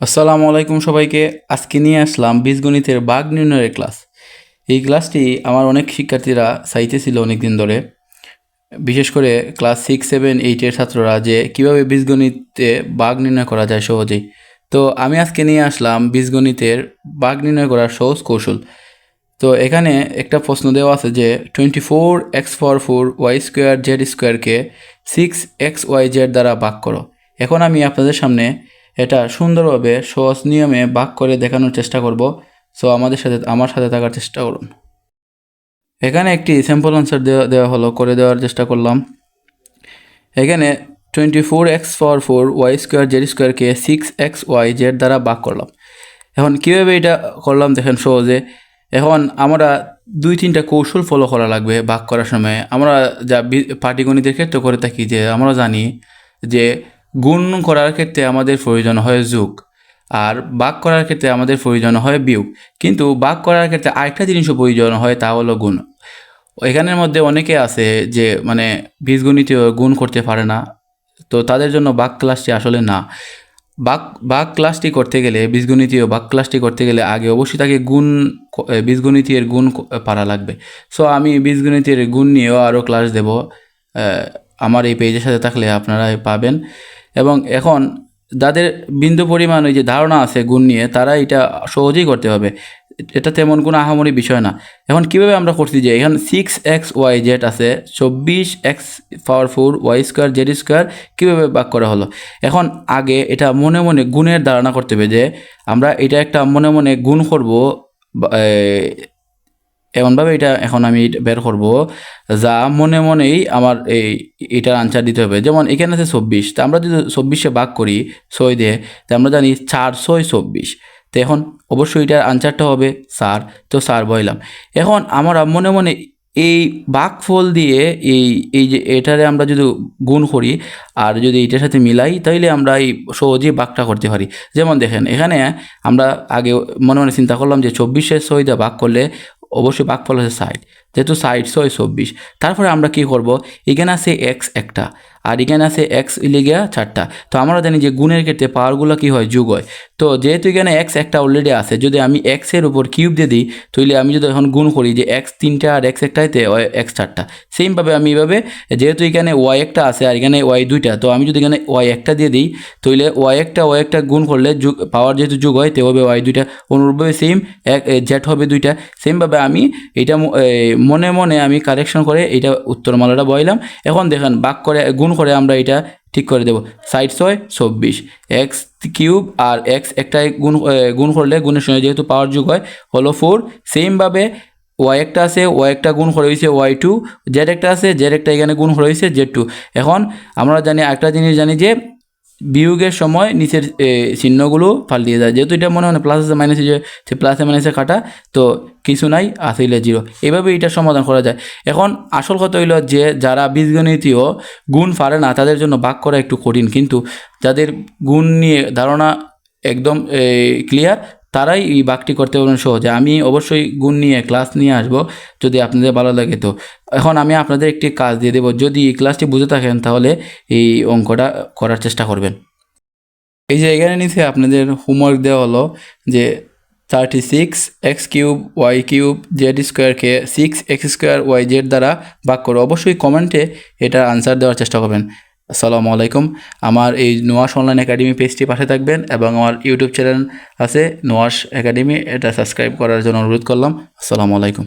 আসসালামু আলাইকুম সবাইকে। আজকে নিয়ে আসলাম বীজগণিতের বাঘ নির্ণয়ের ক্লাস। এই ক্লাসটি আমার অনেক শিক্ষার্থীরা চাইতেছিল অনেক দিন ধরে। বিশেষ করে ক্লাস সিক্স, সেভেন এইটের ছাত্ররা যে কীভাবে বীজগণিতে বাঘ নির্ণয় করা যায় সহজেই। তো আমি আজকে নিয়ে আসলাম বীজগণিতের বাঘ নির্ণয় করার সহজ কৌশল। তো এখানে একটা প্রশ্ন দেওয়া আছে যে twenty four x four four y square z স্কোয়ারকে সিক্স এক্স ওয়াই জেড দ্বারা ভাগ করো। এখন আমি আপনাদের সামনে এটা সুন্দরভাবে সহজ নিয়মে ভাগ করে দেখানোর চেষ্টা করব। সো আমাদের সাথে, আমার সাথে থাকার চেষ্টা করুন। এখানে একটি স্যাম্পল আনসার দেওয়া দেওয়া হলো, করে দেওয়ার চেষ্টা করলাম। এখানে twenty four x four four y square z স্কোয়ারকে সিক্স এক্স ওয়াই জেড দ্বারা ভাগ করলাম। এখন কীভাবে এটা করলাম দেখেন সহজে। এখন আমরা দুই তিনটা কৌশল ফলো করা লাগবে ভাগ করার সময়। আমরা যা পাটিগণিতের ক্ষেত্রে করে থাকি যে, আমরা জানি যে গুণ করার ক্ষেত্রে আমাদের প্রয়োজন হয় যোগ, আর ভাগ করার ক্ষেত্রে আমাদের প্রয়োজন হয় বিয়োগ। কিন্তু বাক করার ক্ষেত্রে আরেকটা জিনিসও প্রয়োজন হয়, তা হলো গুণ। এখানের মধ্যে অনেকে আছে যে মানে বীজগণিতীয় গুণ করতে পারে না, তো তাদের জন্য বাক ক্লাসটি আসলে না। বাক বাক ক্লাসটি করতে গেলে, বীজগণিতীয় বাক ক্লাসটি করতে গেলে আগে অবশ্যই তাকে গুণ বীজগণিতীয় গুণ পারা লাগবে। সো আমি বীজগণিতের গুণ নিয়েও আরও ক্লাস দেব আমার এই পেজের সাথে থাকলে আপনারা পাবেন। এবং এখন যাদের বিন্দু পরিমাণ ওই যে ধারণা আছে, গুণ নিয়ে তারা এটা সহজেই করতে হবে। এটা তেমন কোনো আহামরি বিষয় না। এখন কীভাবে আমরা করছি যে, এখানে সিক্স এক্স ওয়াই জেড আছে, চব্বিশ x power four y square z square কীভাবে ভাগ করা হলো? এখন আগে এটা মনে মনে গুণের ধারণা করতে হবে যে, আমরা এটা একটা মনে মনে গুণ করব এমনভাবে এটা এখন আমি বের করব, যা মনে মনেই আমার এই, এটার আনসার দিতে হবে। যেমন এখানে আছে চব্বিশ, তা আমরা যদি চব্বিশে ভাগ করি ছয় দিয়ে, তা আমরা জানি চার ছয় চব্বিশ। তো এখন অবশ্যই এটার আনসারটা হবে চার, তো চার বইলাম। এখন আমরা মনে মনে এই ফল দিয়ে এই এই যে এটারে আমরা যদি গুণ করি আর যদি এটার সাথে মিলাই, তাইলে আমরা এই সহজেই বাঘটা করতে পারি। যেমন দেখেন, এখানে আমরা আগে মনে মনে চিন্তা করলাম যে চব্বিশের ছয় দিয়ে ভাগ করলে অবশ্যই বাকফল হচ্ছে সাইড যেহেতু সাইড ছয়, চব্বিশ। তারপরে আমরা কি করব? এখানে আছে এক্স একটা, আর এখানে আছে এক্স ইলিগিয়া চারটা। তো আমরা জানি যে গুণের ক্ষেত্রে পাওয়ারগুলো কি হয়? যুগ হয়। তো যেহেতু এখানে এক্স একটা অলরেডি আছে, যদি আমি এক্সের উপর কিউব দিয়ে দিই, তাহলে আমি যদি এখন গুণ করি যে এক্স তিনটা আর এক্স একটাইতে এক্স চারটা। সেমভাবে আমি এভাবে, যেহেতু এখানে ওয়াই একটা আছে আর এখানে ওয়াই দুইটা, তো আমি যদি এখানে ওয়াই একটা দিয়ে দিই, তাহলে ওয়াই একটা ওয়াই একটা গুণ করলে যুগ পাওয়ার যেহেতু যুগ হয় তেভাবে ওয়াই দুইটা। অনুরূপভাবে সেম এক জেট হবে দুইটা। সেমভাবে আমি এটা মনে মনে আমি কারেকশন করে এটা উত্তরমালাটা বইলাম। এখন দেখেন, বাক করে, গুণ করে আমরা এটা ঠিক করে দেবো। সাইড ছয়, চব্বিশ। এক্স কিউব আর এক্স একটাই গুণ গুণ করলে গুণের সময় যেহেতু পাওয়ার যোগ হয়, হলো ফোর সেমভাবে ওয়াই একটা আছে ওয়াই একটা গুণ করে হয়েছে ওয়াই টু জেড একটা আছে জেড একটা এখানে গুণ করে হয়েছে জেড টু এখন আমরা জানি একটা জিনিস জানি যে বিয়োগের সময় নিচের চিহ্নগুলো পাল্টিয়ে যায় যেহেতু এটা মনে হয় প্লাস আছে মাইনাসে যে প্লাসে মাইনাসে কাটা, তো কিছু নাই আসলে জিরো এভাবে এটা সমাধান করা যায়। এখন আসল কথা হইল যে, যারা বীজগণিতীয় গুণ পারে না, তাদের জন্য বাক করা একটু কঠিন। কিন্তু যাদের গুণ নিয়ে ধারণা একদম ক্লিয়ার তারাই এই বাকটি করতে পারবেন সহজে। আমি অবশ্যই গুণ নিয়ে ক্লাস নিয়ে আসব যদি আপনাদের ভালো লাগে তো। এখন আমি আপনাদের একটি কাজ দিয়ে দেবো। যদি এই ক্লাসটি বুঝে থাকেন তাহলে এই অঙ্কটা করার চেষ্টা করবেন। এই যে এখানে নিচে আপনাদের হোমওয়ার্ক দেওয়া হলো যে thirty six x cube y cube z স্কোয়ারকে six x square y z দ্বারা ভাগ করো। অবশ্যই কমেন্টে এটার আনসার দেওয়ার চেষ্টা করবেন। আসসালামু আলাইকুম। আমার এই নোয়াশ অনলাইন একাডেমি পেজটি পাশে থাকবেন এবং আমার ইউটিউব চ্যানেল আছে নোয়াশ একাডেমি। এটা সাবস্ক্রাইব করার জন্য অনুরোধ করলাম। আসসালামু আলাইকুম।